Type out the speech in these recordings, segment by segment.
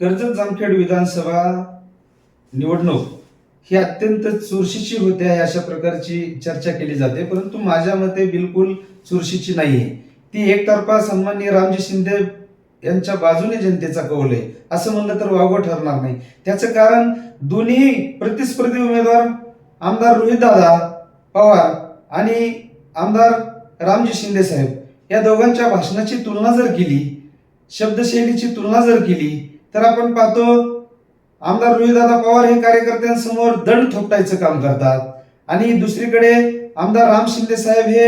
कर्जत जामखेड विधानसभा निवडणूक ही अत्यंत चुरशीची होते आहे अशा प्रकारची चर्चा केली जाते परंतु माझ्या मते बिलकुल चुरशीची नाही आहे ती एकतर्फा सन्माननीय रामजी शिंदे यांच्या बाजूने जनतेचा कौल आहे असं म्हणलं तर वावगं ठरणार नाही. त्याचं कारण दोन्ही प्रतिस्पर्धी उमेदवार आमदार रोहितदादा पवार आणि आमदार रामजी शिंदे साहेब या दोघांच्या भाषणाची तुलना जर केली शब्दशैलीची तुलना जर केली तर आपण पाहतो आमदार रोहितदादा पवार हे कार्यकर्त्यांसमोर दंड थोपटायचं काम करतात. आणि दुसरीकडे आमदार राम शिंदे साहेब हे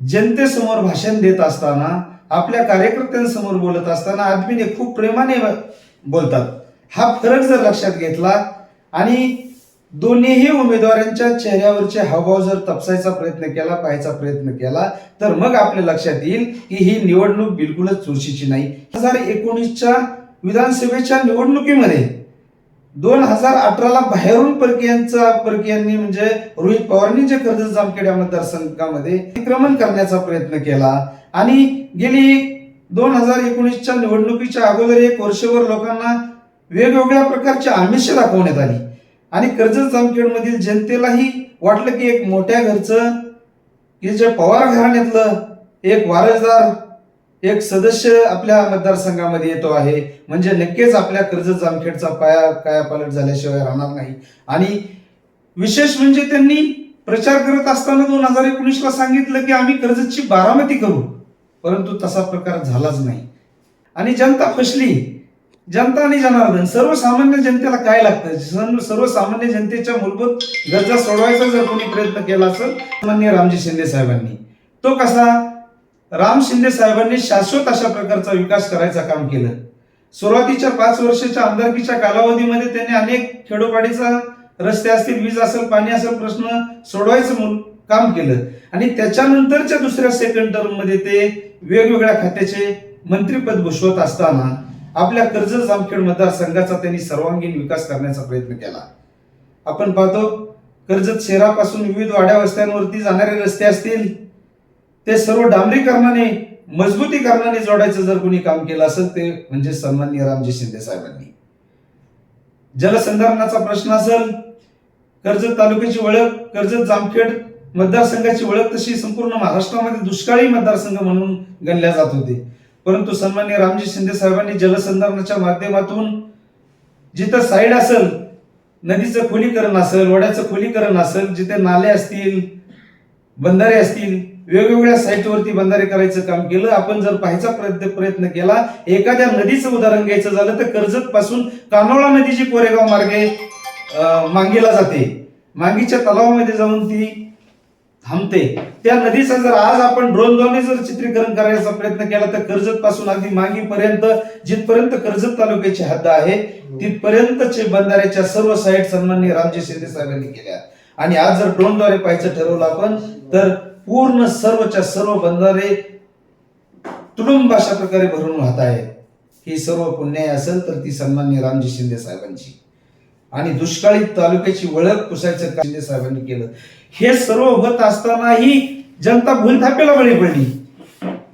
जनतेसमोर भाषण देत असताना आपल्या कार्यकर्त्यांसमोर बोलत असताना आदमीने खूप प्रेमाने बोलतात. हा फरक जर लक्षात घेतला आणि दोन्हीही उमेदवारांच्या चेहऱ्यावरचे हावभाव जर तपसायचा प्रयत्न केला पाहायचा प्रयत्न केला तर मग आपल्या लक्षात येईल की ही निवडणूक बिलकुलच चुरशीची नाही. हजार एकोणीसच्या विधानसभेच्या निवडणुकीमध्ये दोन हजार अठराला बाहेरून परकीयांचा परकीयांनी म्हणजे रोहित पवारांनी जे कर्ज जामखेड या मतदारसंघामध्ये अतिक्रमण करण्याचा प्रयत्न केला. आणि गेली दोन हजार एकोणीसच्या निवडणुकीच्या अगोदर एक वर्षभर लोकांना वेगवेगळ्या प्रकारची आमिष दाखवण्यात आली. आणि कर्जत जामखेडमधील जनतेलाही वाटलं की एक मोठ्या घरचं की जे पवार घराण्यातलं एक वारसदार एक सदस्य आपल्या मतदारसंघामध्ये येतो आहे. म्हणजे नक्कीच आपल्या कर्जत जामखेडचा पाया कायापालट झाल्याशिवाय राहणार नाही. आणि विशेष म्हणजे त्यांनी प्रचार करत असताना दोन हजार एकोणीसला सांगितलं की आम्ही कर्जतची बारामती करू. परंतु तसा प्रकार झालाच नाही. आणि जनता फसली. जनता आणि जनार्दन सर्वसामान्य जनतेला काय लागतं? सर्वसामान्य जनतेच्या मूलभूत गरजा सोडवायचा जर कोणी प्रयत्न केला असेल माननीय रामजी शिंदे साहेबांनी. तो कसा? राम शिंदे साहेबांनी शाश्वत अशा प्रकारचा विकास करायचं काम केलं. सुरुवातीच्या पाच वर्षाच्या आमदारकीच्या कालावधीमध्ये त्यांनी अनेक खेडोपाडीचा रस्ते असतील वीज असेल पाणी असेल प्रश्न सोडवायचं काम केलं. आणि त्याच्यानंतरच्या दुसऱ्या सेकंड टर्ममध्ये ते वेगवेगळ्या खात्याचे मंत्रीपद भूषवत असताना आपल्या कर्जत जामखेड मतदारसंघाचा त्यांनी सर्वांगीण विकास करण्याचा प्रयत्न केला. आपण पाहतो कर्जत शहरापासून विविध वाड्या वस्त्यांवरती जाणारे रस्ते असतील ते सर्व डांबरीकरणाने मजबूतीकरणाने जोडायचं जर कोणी काम केलं असेल ते म्हणजे सन्माननीय रामजी शिंदे साहेबांनी. जलसंधारणाचा प्रश्न असेल कर्जत तालुक्याची ओळख कर्जत जामखेड मतदारसंघाची ओळख तशी संपूर्ण महाराष्ट्रामध्ये दुष्काळी मतदारसंघ म्हणून गणल्या जात होते. परंतु सन्माननीय रामजी शिंदे साहेबांनी जलसंधारणाच्या माध्यमातून जिथं साईड असेल नदीचं खोलीकरण असेल वड्याचं खोलीकरण असेल जिथे नाले असतील बंधारे असतील वेगवेगळ्या साईटवरती बंधारे करायचं काम केलं. आपण जर पाहायचा प्रयत्न प्रयत्न केला एखाद्या नदीचं उदाहरण घ्यायचं झालं तर कर्जत पासून कानोळा नदीची कोरेगाव मार्गे मांगीला जाते. मांगीच्या तलावामध्ये जाऊन ती थांबते. त्या नदीचं जर आज आपण ड्रोनद्वारे जर चित्रीकरण करायचा प्रयत्न केला तर कर्जत पासून अगदी मांगीपर्यंत जिथपर्यंत कर्जत तालुक्याची हद्द आहे तिथपर्यंतचे बंधाऱ्याच्या सर्व साईट सन्माननीय रामजी शिंदे साहेबांनी केल्या. आणि आज जर ड्रोनद्वारे पाहायचं ठरवलं आपण तर पूर्ण सर्वच्या सर्व बंधारे तुडुंब अशा प्रकारे भरून वाहत आहे. ही सर्व पुण्याई असेल तर ती सन्मान्य रामजी शिंदे साहेबांची. आणि दुष्काळी तालुक्याची ओळख पुसायचं शिंदे साहेबांनी केलं. हे सर्व होत असतानाही जनता भूलथापेला बळी पडली.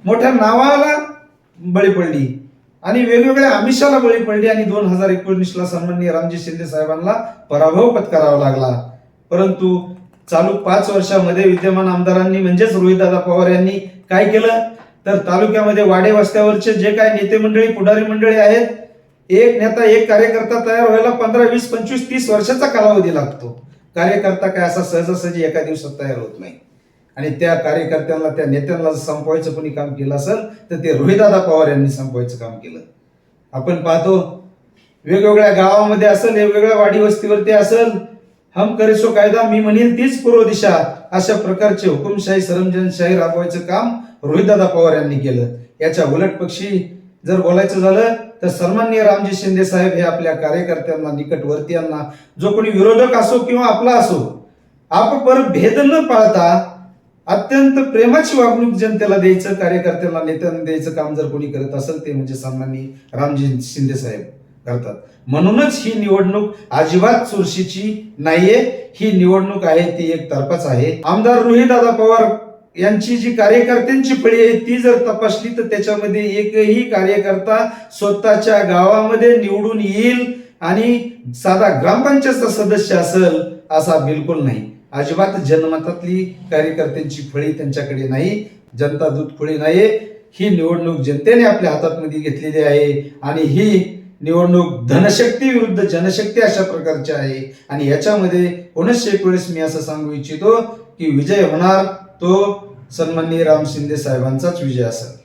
मोठ्या नावाला बळी पडली. आणि वेगवेगळ्या आमिषाला बळी पडली आणि दोन हजार एकोणीसला सन्मान्य रामजी शिंदे साहेबांना पराभव पत्करावा लागला. परंतु चालू पाच वर्षामध्ये विद्यमान आमदारांनी म्हणजेच रोहितदादा पवार यांनी काय केलं? तर तालुक्यामध्ये वाडे वस्त्यावरचे जे काय नेते मंडळी पुढारी मंडळी आहेत एक नेता एक कार्यकर्ता तयार व्हायला पंधरा वीस पंचवीस तीस वर्षाचा कालावधी लागतो. कार्यकर्ता काय असा सहजासहजी एका दिवसात तयार होत नाही. आणि त्या कार्यकर्त्यांना त्या नेत्यांना संपवायचं कोणी काम केलं असेल तर ते रोहिदादा पवार यांनी संपवायचं काम केलं. आपण पाहतो वेगवेगळ्या गावामध्ये असेल वेगवेगळ्या वाडी वस्तीवरती असेल हम करेसो कायदा मी म्हणेल तीच पूर्व दिशा अशा प्रकारचे हुकुमशाही सरंजनशाही राबवायचं काम रोहितदादा पवार यांनी केलं. याच्या उलट पक्षी जर बोलायचं झालं तर सन्मान्य रामजी शिंदे साहेब हे आपल्या कार्यकर्त्यांना निकटवर्तीयांना जो कोणी विरोधक असो किंवा आपला असो आप पर भेद न पाळता अत्यंत प्रेमाची वागणूक जनतेला द्यायचं कार्यकर्त्यांना नेत्यांना द्यायचं काम जर कोणी करत असेल ते म्हणजे सन्मान्य रामजी शिंदे साहेब. करतात. म्हणूनच ही निवडणूक अजिबात चुरशीची नाहीये. ही निवडणूक आहे ती एक तर्फाच आहे. आमदार रोहितदादा पवार यांची जी कार्यकर्त्यांची फळी आहे ती जर तपासली तर त्याच्यामध्ये एकही कार्यकर्ता स्वतःच्या गावामध्ये निवडून येईल आणि साधा ग्रामपंचायतचा सदस्य असेल असा बिलकुल नाही. अजिबात जनमतातली कार्यकर्त्यांची फळी त्यांच्याकडे नाही. जनता दूध फळी नाही ही निवडणूक जनतेने आपल्या हातातमध्ये घेतलेली आहे आणि ही निवडणूक धनशक्ती विरुद्ध जनशक्ती अशा प्रकारची आहे. आणि याच्यामध्ये पुनश्च एकोणीस मी असं सांगू इच्छितो की विजय होणार तो सन्माननीय राम शिंदे साहेबांचाच विजय असेल.